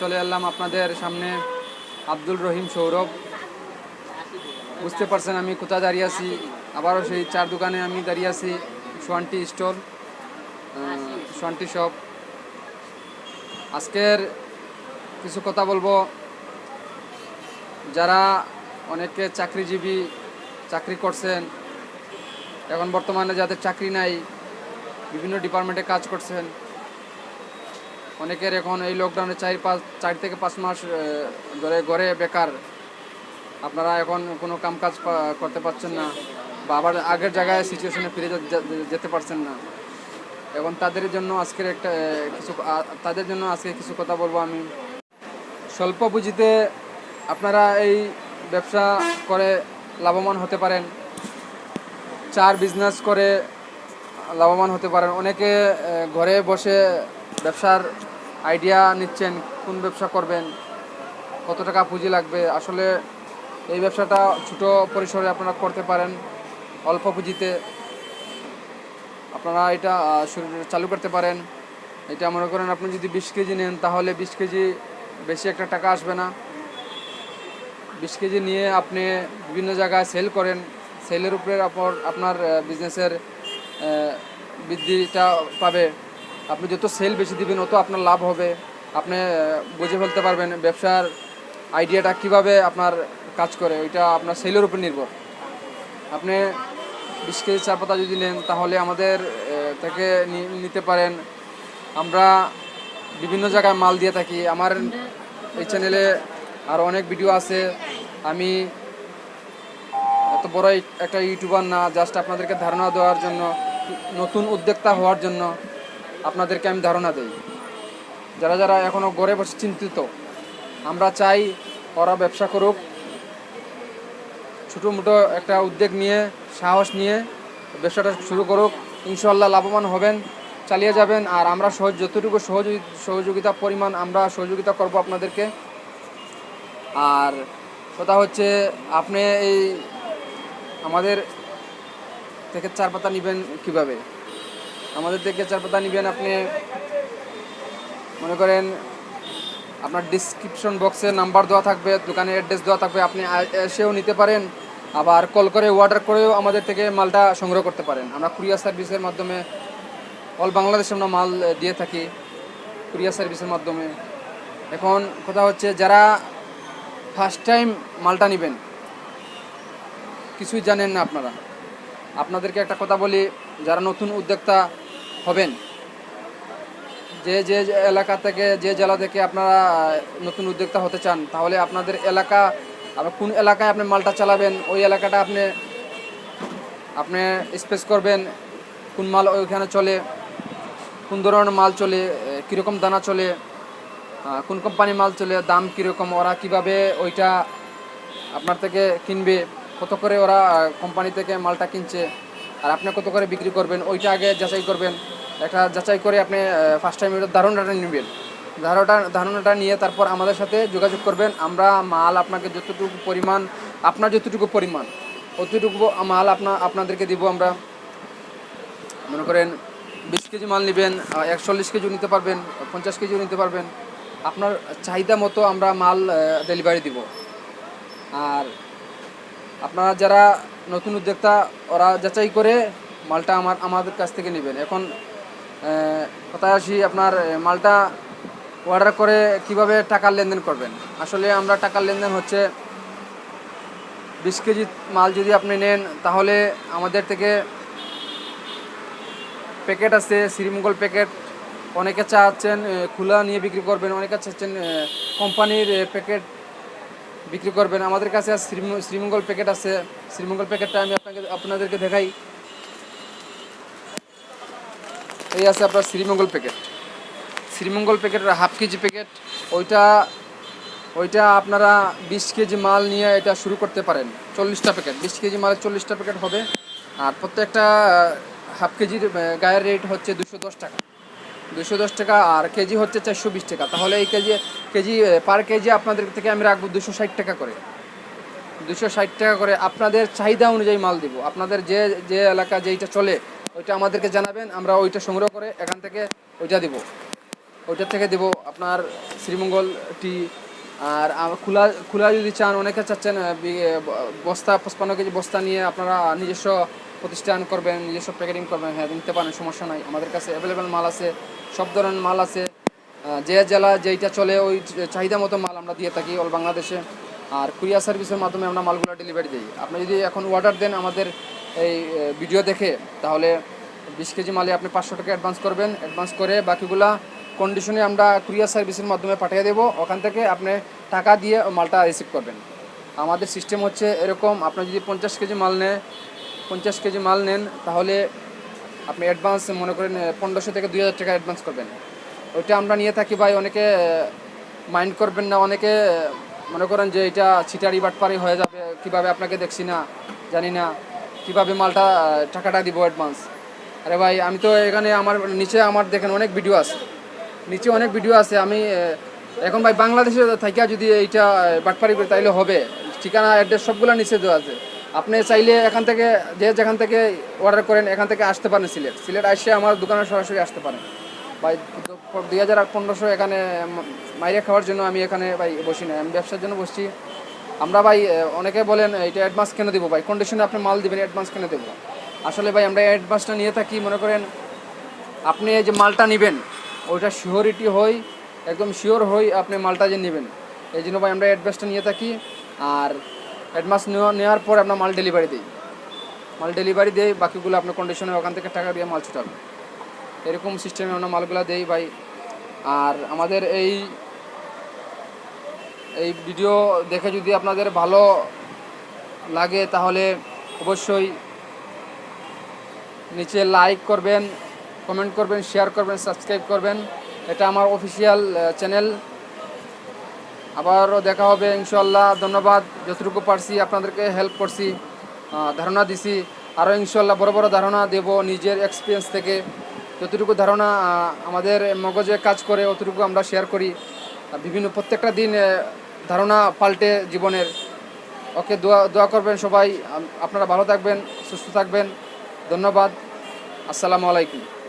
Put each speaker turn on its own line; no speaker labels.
চলে এলাম আপনাদের সামনে আব্দুল রহিম সৌরভ। বুঝতে পারছেন আমি কোথায় দাঁড়িয়ে আছি। আবারও সেই চার দোকানে আমি দাঁড়িয়ে আছি, সোয়ান্টি স্টল সোয়ান্টি শপ। আজকের কিছু কথা বলব। যারা অনেকে চাকরিজীবী, চাকরি করছেন, এখন বর্তমানে যাদের চাকরি নাই, বিভিন্ন ডিপার্টমেন্টে কাজ করছেন অনেকের এখন এই লকডাউনে চার পাঁচ, চার থেকে পাঁচ মাস ধরে ঘরে বেকার। আপনারা এখন কোনো কামকাজ করতে পারছেন না বা আবার আগের জায়গায় সিচুয়েশনে ফিরে যেতে পারছেন না। এবং তাদের জন্য আজকের একটা কিছু তাদের জন্য আজকে কিছু কথা বলব আমি। স্বল্প পুঁজিতে আপনারা এই ব্যবসা করে লাভবান হতে পারেন। চার বিজনেস করে লাভবান হতে পারেন। অনেকে ঘরে বসে ব্যবসার আইডিয়া নিচ্ছেন, কোন ব্যবসা করবেন, কত টাকা পুঁজি লাগবে। আসলে এই ব্যবসাটা ছোট পরিসরে আপনারা করতে পারেন, অল্প পুঁজিতে আপনারা এটা চালু করতে পারেন। এটা মনে করেন আপনি যদি বিশ কেজি নেন, তাহলে বিশ কেজি বেশি একটা টাকা আসবে না। বিশ কেজি নিয়ে আপনি বিভিন্ন জায়গায় সেল করেন, সেলের উপরে আপনার বিজনেসের বৃদ্ধিটা পাবে। আপনি যত সেল বেশি দিবেন, অত আপনার লাভ হবে। আপনি বুঝে ফেলতে পারবেন ব্যবসার আইডিয়াটা কীভাবে আপনার কাজ করে, ওইটা আপনার সেলের উপর নির্ভর। আপনি বিশ কেজি চা পাতা যদি নেন, তাহলে আমাদের থেকে নিতে পারেন। আমরা বিভিন্ন জায়গায় মাল দিয়ে থাকি। আমার এই চ্যানেলে আরও অনেক ভিডিও আছে। আমি এত বড় একটা ইউটিউবার না জাস্ট আপনাদেরকে ধারণা দেওয়ার জন্য, নতুন উদ্যোক্তা হওয়ার জন্য। আপনাদেরকে আমি ধারণা দেই। যারা যারা এখনও গড়ে বসে চিন্তিত, আমরা চাই ওরা ব্যবসা করুক। ছোটো মোটো একটা উদ্যোগ নিয়ে, সাহস নিয়ে ব্যবসাটা শুরু করুক। ইনশাল্লাহ লাভবান হবেন, চালিয়ে যাবেন। আর আমরা সহজ, যতটুকু সহযোগি সহযোগিতা পরিমাণ আমরা সহযোগিতা করব আপনাদেরকে। আর কথা হচ্ছে, আপনি এই আমাদের থেকে চার পাতা নেবেন কীভাবে? আমাদের থেকে চার পাতা নেবেন আপনি। মনে করেন আপনার ডিসক্রিপশন বক্সে নাম্বার দেওয়া থাকবে, দোকানের অ্যাড্রেস দেওয়া থাকবে, আপনি এসেও নিতে পারেন। আবার কল করে অর্ডার করেও আমাদের থেকে মালটা সংগ্রহ করতে পারেন। আমরা কুরিয়ার সার্ভিসের মাধ্যমে অল বাংলাদেশে আমরা মাল দিয়ে থাকি কুরিয়ার সার্ভিসের মাধ্যমে। এখন কথা হচ্ছে যারা ফার্স্ট টাইম মালটা নেবেন, কিছুই জানেন না আপনারা। আপনাদেরকে একটা কথা বলি, যারা নতুন উদ্যোক্তা হবেন, যে যে এলাকা থেকে, যে জেলা থেকে আপনারা নতুন উদ্যোক্তা হতে চান, তাহলে আপনাদের এলাকা আবার কোন এলাকায় আপনি মালটা চালাবেন, ওই এলাকাটা আপনি আপনি স্পেস করবেন, কোন মাল ওইখানে চলে, কোন ধরনের মাল চলে কীরকম দানা চলে কোন কোম্পানি মাল চলে, দাম কীরকম, ওরা কীভাবে ওইটা আপনার থেকে কিনবে কত করে ওরা কোম্পানি থেকে মালটা কিনছে, আর আপনি কত করে বিক্রি করবেন, ওইটা আগে যাচাই করবেন। একটা যাচাই করে আপনি ফার্স্ট টাইম ওইটা ধারণাটা নেবেন। ধারণাটা ধারণাটা নিয়ে তারপর আমাদের সাথে যোগাযোগ করবেন। আমরা মাল আপনাকে যতটুকু পরিমাণ, আপনার যতটুকু পরিমাণ, অতটুকু মাল আপনা, আপনাদেরকে দিব আমরা। মনে করেন, বিশ কেজি মাল নেবেন একচল্লিশ কেজিও নিতে পারবেন, পঞ্চাশ কেজিও নিতে পারবেন। আপনার চাহিদা মতো আমরা মাল ডেলিভারি দিব। আর আপনারা যারা নতুন উদ্যোক্তা, ওরা যাচাই করে মালটা আমার, আমাদের কাছ থেকে নেবেন। এখন কথায় আসি, আপনার মালটা অর্ডার করে কীভাবে টাকার লেনদেন করবেন? আসলে আমরা টাকার লেনদেন হচ্ছে বিশ কেজি মাল যদি আপনি নেন, তাহলে আমাদের থেকে প্যাকেট আছে, শ্রীমঙ্গল প্যাকেট। অনেকে চাচ্ছেন খোলা নিয়ে বিক্রি করবেন, অনেকে চাচ্ছেন কোম্পানির প্যাকেট বিক্রি করবেন। আমাদের কাছে শ্রীমঙ্গল প্যাকেট আছে। শ্রীমঙ্গল প্যাকেটটা আমি আপনাকে আপনাদেরকে দেখাই। এই আছে আপনার শ্রীমঙ্গল প্যাকেট শ্রীমঙ্গল প্যাকেটের হাফ কেজি প্যাকেট ওইটা ওইটা আপনারা বিশ কেজি মাল নিয়ে এটা শুরু করতে পারেন। চল্লিশটা প্যাকেট বিশ কেজি মালের চল্লিশটা প্যাকেট হবে। আর প্রত্যেকটা হাফ কেজির গায়ের রেট হচ্ছে দুশো দশ টাকা। দুশো দশ টাকা আর কেজি হচ্ছে চারশো বিশ টাকা। তাহলে এই কেজি কেজি পার কেজি আপনাদের থেকে আমি রাখব দুশো ষাট টাকা করে। দুশো ষাট টাকা করে আপনাদের চাহিদা অনুযায়ী মাল দিব। আপনাদের যে যে এলাকা যেইটা চলে, ওইটা আমাদেরকে জানাবেন, আমরা ওইটা সংগ্রহ করে এখান থেকে ওইটা দিব। ওইটার থেকে দেবো আপনার শ্রীমঙ্গল টি, আর খোলা খোলা যদি চান, অনেকে চাচ্ছেন বস্তা, পঁচপান্ন কেজি বস্তা নিয়ে আপনারা নিজস্ব প্রতিষ্ঠান করবেন, নিজস্ব প্যাকেটিং করবেন হ্যাঁ নিতে পারেন, সমস্যা নাই। আমাদের কাছে অ্যাভেলেবেল মাল আছে, সব ধরনের মাল আছে। যে জেলা যেইটা চলে, ওই চাহিদা মতো মাল আমরা দিয়ে থাকি অল বাংলাদেশে। আর কুরিয়ার সার্ভিসের মাধ্যমে আমরা মালগুলো ডেলিভারি দিই। আপনি যদি এখন অর্ডার দেন আমাদের এই ভিডিও দেখে, তাহলে বিশ কেজি মালে আপনি পাঁচশো টাকা অ্যাডভান্স করবেন। অ্যাডভান্স করে বাকিগুলা কন্ডিশনে আমরা কুরিয়ার সার্ভিসের মাধ্যমে পাঠিয়ে দেবো। ওখান থেকে আপনি টাকা দিয়ে মালটা রিসিভ করবেন। আমাদের সিস্টেম হচ্ছে এরকম, আপনি যদি পঞ্চাশ কেজি মাল নেন পঞ্চাশ কেজি মাল নেন, তাহলে আপনি অ্যাডভান্স মনে করেন পনেরোশো থেকে দুই হাজার টাকা অ্যাডভান্স করবেন। ওইটা আমরা নিয়ে থাকি ভাই, অনেকে মাইন্ড করবেন না, অনেকে মনে করেন যে এটা ছিটারি বাটপারি হয়ে যাবে, কীভাবে আপনাকে দেখছি না, জানি না, কীভাবে মালটা টাকাটা দিব অ্যাডভান্স আরে ভাই, আমি তো এখানে আমার, নিচে আমার দেখেন অনেক ভিডিও আছে। নিচে অনেক ভিডিও আছে, আমি এখন ভাই বাংলাদেশে থাইকা যদি এইটা বাটপারি করে তাইলে হবে। ঠিকানা অ্যাড্রেস সবগুলো নিচে দেওয়া আছে। আপনি চাইলে এখান থেকে, যে যেখান থেকে অর্ডার করেন, এখান থেকে আসতে পারেন সিলেট। সিলেট আসে আমার দোকানে সরাসরি আসতে পারেন। ভাই, দুই হাজার পনেরোশো এখানে মাইরে খাওয়ার জন্য আমি এখানে ভাই বসি না, আমি ব্যবসার জন্য বসছি। আমরা ভাই অনেকে বলেন এটা অ্যাডভান্স কেন দেবো? ভাই কন্ডিশনে আপনি মাল দেবেন অ্যাডভান্স কেন দেবো? আসলে ভাই, আমরা অ্যাডভান্সটা নিয়ে থাকি, মনে করেন, আপনি যে মালটা নেবেন, ওইটা শিওরিটি হই, একদম শিওর হই আপনি মালটা যে নেবেন। এই জন্য ভাই, আমরা অ্যাডভান্সটা নিয়ে থাকি। আর অ্যাডভান্স নেওয়া নেওয়ার পর আমরা মাল ডেলিভারি দিই। মাল ডেলিভারি দেই, বাকিগুলো আপনার কন্ডিশনে ওখান থেকে টাকা দিয়ে মাল ছুটাবে। এরকম সিস্টেমে আমরা মালগুলো দেই ভাই। আর আমাদের এই এই ভিডিও দেখে যদি আপনাদের ভালো লাগে, তাহলে অবশ্যই নিচে লাইক করবেন কমেন্ট করবেন শেয়ার করবেন সাবস্ক্রাইব করবেন। এটা আমার অফিসিয়াল চ্যানেল আবারও দেখা হবে ইনশাল্লাহ ধন্যবাদ। যতটুকু পারছি আপনাদেরকে হেল্প করছি ধারণা দিছি। আরও ইনশাল্লাহ বড় বড় ধারণা দেব নিজের এক্সপিরিয়েন্স থেকে। যতটুকু ধারণা আমাদের মগজে কাজ করে, অতটুকু আমরা শেয়ার করি। বিভিন্ন প্রত্যেকটা দিন ধারণা পাল্টে জীবনের। ওকে, দোয়া দোয়া করবেন সবাই। আপনারা ভালো থাকবেন, সুস্থ থাকবেন। ধন্যবাদ। আসসালামু আলাইকুম।